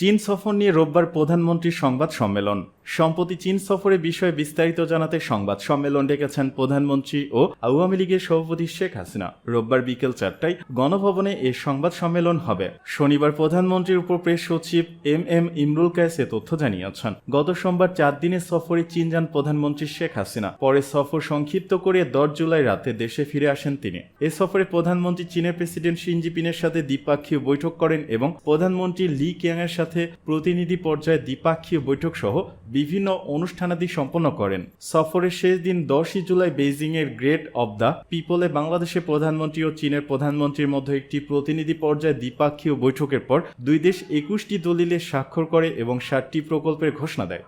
চীন সফর নিয়ে রোববার প্রধানমন্ত্রীর সংবাদ সম্মেলন। সম্প্রতি চীন সফরে বিষয়ে বিস্তারিত জানাতে সংবাদ সম্মেলন ডেকেছেন প্রধানমন্ত্রী ও আওয়ামী লীগের সভাপতি শেখ হাসিনা। রোববার বিকেল চারটায় গণভবনে এ সংবাদ সম্মেলন হবে। শনিবার প্রধানমন্ত্রীর উপর প্রেস সচিব এম এম ইমরুল কায়েস এ তথ্য জানিয়েছেন। গত সোমবার চার দিনের সফরে চীন যান প্রধানমন্ত্রী শেখ হাসিনা। পরে সফর সংক্ষিপ্ত করে দশ জুলাই রাতে দেশে ফিরে আসেন তিনি। এ সফরে প্রধানমন্ত্রী চীনের প্রেসিডেন্ট শিনজিপিনের সাথে দ্বিপাক্ষীয় বৈঠক করেন এবং প্রধানমন্ত্রী লি কিয়াং এর সাথে প্রতিনিধি পর্যায়ে দ্বিপাক্ষীয় বৈঠক সহ বিভিন্ন অনুষ্ঠানাদি সম্পন্ন করেন। সফরের শেষ দিন দশই জুলাই বেইজিং এর গ্রেট অব দ্য পিপলে বাংলাদেশের প্রধানমন্ত্রী ও চীনের প্রধানমন্ত্রীর মধ্যে একটি প্রতিনিধি পর্যায়ে দ্বিপাক্ষীয় বৈঠকের পর দুই দেশ একুশটি দলিলে স্বাক্ষর করে এবং ষাটটি প্রকল্পের ঘোষণা দেয়।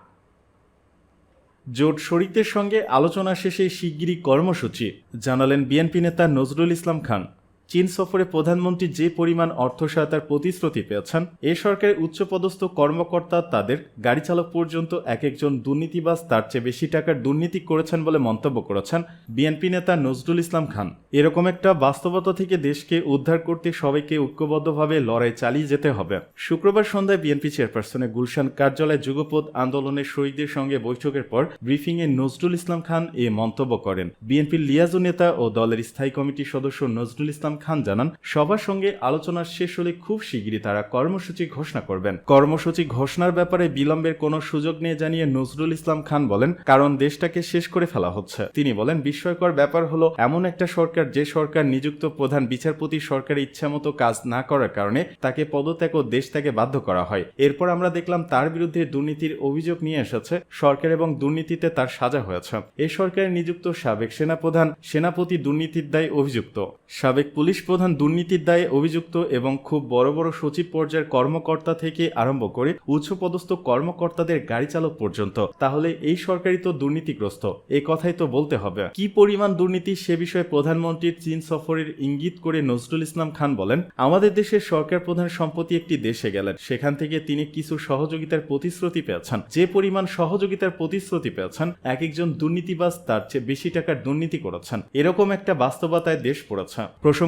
জোট শরিকদের সঙ্গে আলোচনা শেষে শিগগিরই কর্মসূচি, জানালেন বিএনপি নেতা নজরুল ইসলাম খান। চীন সফরে প্রধানমন্ত্রী যে পরিমাণ অর্থ সহায়তার প্রতিশ্রুতি পেয়েছেন, এ সরকারের উচ্চপদস্থ কর্মকর্তা তাদের গাড়ি চালক পর্যন্ত এক একজন দুর্নীতিবাজ তার চেয়ে বেশি টাকার দুর্নীতি করেছেন বলে মন্তব্য করেছেন বিএনপি নেতা নজরুল ইসলাম খান। এরকম একটা বাস্তবতা থেকে দেশকে উদ্ধার করতে সবাইকে ঐক্যবদ্ধভাবে লড়াই চালিয়ে যেতে হবে। শুক্রবার সন্ধ্যায় বিএনপি চেয়ারপারসনের গুলশান কার্যালয়ে যুগপথ আন্দোলনের শহীদদের সঙ্গে বৈঠকের পর ব্রিফিংয়ে নজরুল ইসলাম খান এ মন্তব্য করেন। বিএনপির লিয়াজু নেতা ও দলের স্থায়ী কমিটির সদস্য নজরুল ইসলাম খান জানান, সবার সঙ্গে আলোচনা শেষ হলে খুব শিগগিরই তারা কর্মসূচি ঘোষণা করবেন। কর্মসূচি ঘোষণার ব্যাপারে বিলম্বের কোনো সুযোগ নেই জানিয়ে নজরুল ইসলাম খান বলেন, কারণ দেশটাকে শেষ করে ফেলা হচ্ছে। তিনি বলেন, বিস্ময়কর ব্যাপার হলো, এমন একটা সরকার যে সরকার নিযুক্ত প্রধান বিচারপতি সরকারের ইচ্ছামতো কাজ না করার কারণে তাকে পদত্যাগ ও দেশ থেকে বাধ্য করা হয়। এরপর আমরা দেখলাম, তার বিরুদ্ধে দুর্নীতির অভিযোগ নিয়ে এসেছে, সরকার এবং দুর্নীতিতে তার সাজা হয়েছে। এই সরকারের নিযুক্ত সাবেক সেনাপ্রধান, সেনাপতি দুর্নীতির দায়ে অভিযুক্ত। সাবেক পুলিশ প্রধান দুর্নীতির দায়ে অভিযুক্ত এবং খুব বড় বড় সচিব পর্যায়ের কর্মকর্তা থেকে আরম্ভ করে উচ্চপদস্থ কর্মকর্তাদের গাড়ি চালক পর্যন্ত। তাহলে এই সরকারই তো দুর্নীতিগ্রস্ত। এই কথাই তো বলতে হবে। কি পরিমাণ দুর্নীতি সে বিষয়ে প্রধানমন্ত্রীর চীন সফরের ইঙ্গিত করে নজরুল ইসলাম খান বলেন, আমাদের দেশের সরকার প্রধান সম্প্রতি একটি দেশে গেলেন। সেখান থেকে তিনি কিছু সহযোগিতার প্রতিশ্রুতি পেয়েছেন। যে পরিমাণ সহযোগিতার প্রতিশ্রুতি পেয়েছেন, এক একজন দুর্নীতিবাজ তার চেয়ে বেশি টাকার দুর্নীতি করেছেন। এরকম একটা বাস্তবতায় দেশ পড়েছে।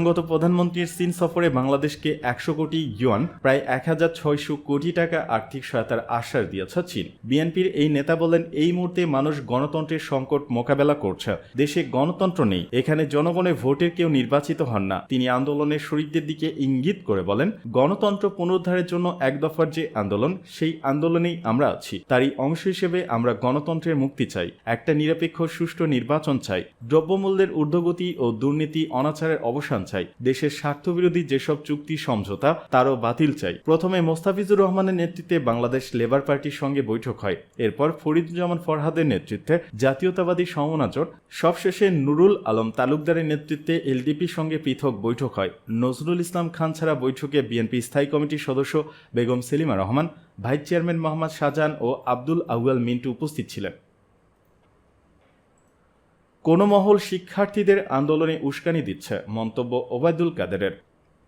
প্রসঙ্গত প্রধানমন্ত্রীর চীন সফরে বাংলাদেশকে একশো কোটি ইউয়ান, প্রায় এক হাজার ছয়শো কোটি টাকা আর্থিক সহায়তার আশ্বাস দিয়েছে চীন। বিএনপির এই নেতা বলেন, এই মুহূর্তে মানুষ গণতন্ত্রের সংকট মোকাবেলা করছে। দেশে গণতন্ত্র নেই, এখানে জনগণের ভোটের কেউ নির্বাচিত হন না। তিনি আন্দোলনের শরীরদের দিকে ইঙ্গিত করে বলেন, গণতন্ত্র পুনরুদ্ধারের জন্য এক দফার যে আন্দোলন, সেই আন্দোলনেই আমরা আছি। তারই অংশ হিসেবে আমরা গণতন্ত্রের মুক্তি চাই, একটা নিরপেক্ষ সুষ্ঠু নির্বাচন চাই। দ্রব্যমূল্যের ঊর্ধ্বগতি ও দুর্নীতি অনাচারের অবসান চাই। দেশের স্বার্থবিরোধী যেসব চুক্তি সমঝোতা, তারও বাতিল চাই। প্রথমে মোস্তাফিজুর রহমানের নেতৃত্বে বাংলাদেশ লেবার পার্টির সঙ্গে বৈঠক হয়। এরপর ফরিদুজ্জামান ফরহাদের নেতৃত্বে জাতীয়তাবাদী সমমনা জোট সবশেষে নুরুল আলম তালুকদারের নেতৃত্বে এলডিপির সঙ্গে পৃথক বৈঠক হয়। নজরুল ইসলাম খান ছাড়া বৈঠকে বিএনপি স্থায়ী কমিটির সদস্য বেগম সেলিমা রহমান, ভাইস চেয়ারম্যান মোহাম্মদ শাহজাহান ও আব্দুল আউয়াল মিন্টু উপস্থিত ছিলেন। কোনো মহল শিক্ষার্থীদের আন্দোলনে উস্কানি দিচ্ছে মন্তব্য ওবায়দুল কাদেরের।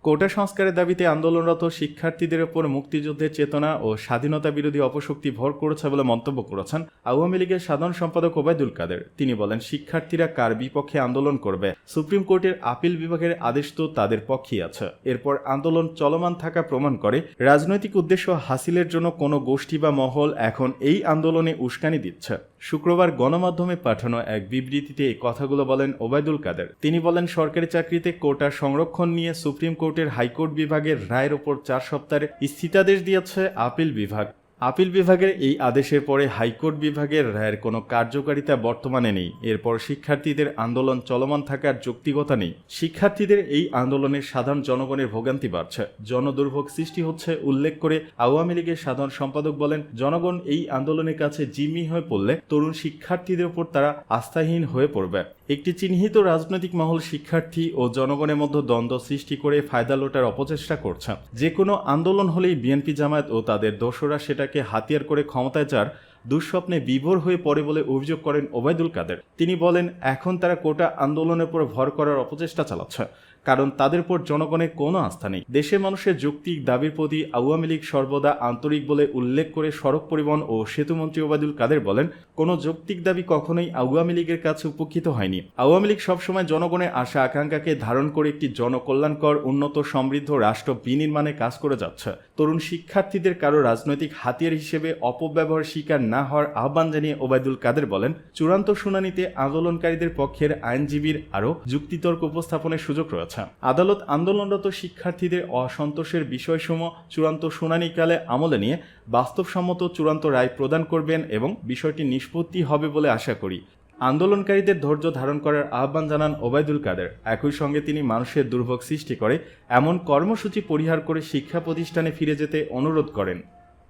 কোটা সংস্কারের দাবিতে আন্দোলনরত শিক্ষার্থীদের ওপর মুক্তিযুদ্ধের চেতনা ও স্বাধীনতা বিরোধী অপশক্তি ভর করেছে বলে মন্তব্য করেছেন আওয়ামী লীগের সাধারণ সম্পাদক ওবায়দুল কাদের। তিনি বলেন, শিক্ষার্থীরা কার বিপক্ষে আন্দোলন করবে? সুপ্রিম কোর্টের আপিল বিভাগের আদেশ তো তাদের পক্ষেই আছে। এরপর আন্দোলন চলমান থাকা প্রমাণ করে রাজনৈতিক উদ্দেশ্য হাসিলের জন্য কোনো গোষ্ঠী বা মহল এখন এই আন্দোলনে উস্কানি দিচ্ছে। শুক্রবার গণমাধ্যমে পাঠানো এক বিবৃতিতে এই কথাগুলো বলেন ওবায়দুল কাদের। তিনি বলেন, সরকারি চাকরিতে কোটা সংরক্ষণ নিয়ে সুপ্রিম কোর্টের হাইকোর্ট বিভাগের রায়ের ওপর চার সপ্তাহের স্থিতাদেশ দিয়েছে আপিল বিভাগ। আপিল বিভাগের এই আদেশের পরে হাইকোর্ট বিভাগের রায়ের কোনো কার্যকারিতা বর্তমানে নেই। এরপর শিক্ষার্থীদের আন্দোলন চলমান থাকার যৌক্তিকতা নেই। শিক্ষার্থীদের এই আন্দোলনের সাধারণ জনগণের ভোগান্তি বাড়ছে। জনদুর্ভোগ সৃষ্টি হচ্ছে, উল্লেখ করে আওয়ামী লীগের সাধারণ সম্পাদক বলেন, জনগণ এই আন্দোলনের কাছে জিম্মি হয়ে পড়লে তরুণ শিক্ষার্থীদের উপর তারা আস্থাহীন হয়ে পড়বে। একটি চিহ্নিত রাজনৈতিক মহল শিক্ষার্থী ও জনগণের মধ্যে দ্বন্দ্ব সৃষ্টি করে ফায়দা লোটার অপচেষ্টা করছে। যে কোনো আন্দোলন হলেই বিএনপি জামায়াত ও তাদের দোষরা সেটাকে হাতিয়ার করে ক্ষমতায় যার দুঃস্বপ্নে বিভোর হয়ে পড়ে বলে অভিযোগ করেন ওবায়দুল কাদের। তিনি বলেন, এখন তারা কোটা আন্দোলনের উপর ভর করার অপচেষ্টা চালাচ্ছে, কারণ তাদের উপর জনগণের কোনো আস্থা নেই। দেশের মানুষের যৌক্তিক দাবির প্রতি আওয়ামী লীগ সর্বদা আন্তরিক বলে উল্লেখ করে সড়ক পরিবহন ও সেতুমন্ত্রী ওবায়দুল কাদের বলেন, কোনো যৌক্তিক দাবি কখনোই আওয়ামী লীগের কাছে উপেক্ষিত হয়নি। আওয়ামী লীগ সবসময় জনগণের আশা আকাঙ্ক্ষাকে ধারণ করে একটি জনকল্যাণকর, উন্নত, সমৃদ্ধ রাষ্ট্র বিনির্মাণে কাজ করে যাচ্ছে। তরুণ শিক্ষার্থীদের কারও রাজনৈতিক হাতিয়ার হিসেবে অপব্যবহার শিকার না হওয়ার আহ্বান জানিয়ে ওবায়দুল কাদের বলেন, চূড়ান্ত শুনানিতে আন্দোলনকারীদের পক্ষের আইনজীবীর আরও যুক্তিতর্ক উপস্থাপনের সুযোগ রয়েছে। আদালত আন্দোলনরত শিক্ষার্থীদের অসন্তোষের বিষয়সমূহ চূড়ান্ত শুনানিকালে আমলে নিয়ে বাস্তবসম্মত চূড়ান্ত রায় প্রদান করবেন এবং বিষয়টি নিষ্পত্তি হবে বলে আশা করি। আন্দোলনকারীদের ধৈর্য ধারণ করার আহ্বান জানান ওবায়দুল কাদের। একই সঙ্গে তিনি মানুষের দুর্ভোগ সৃষ্টি করে এমন কর্মসূচি পরিহার করে শিক্ষা প্রতিষ্ঠানে ফিরে যেতে অনুরোধ করেন।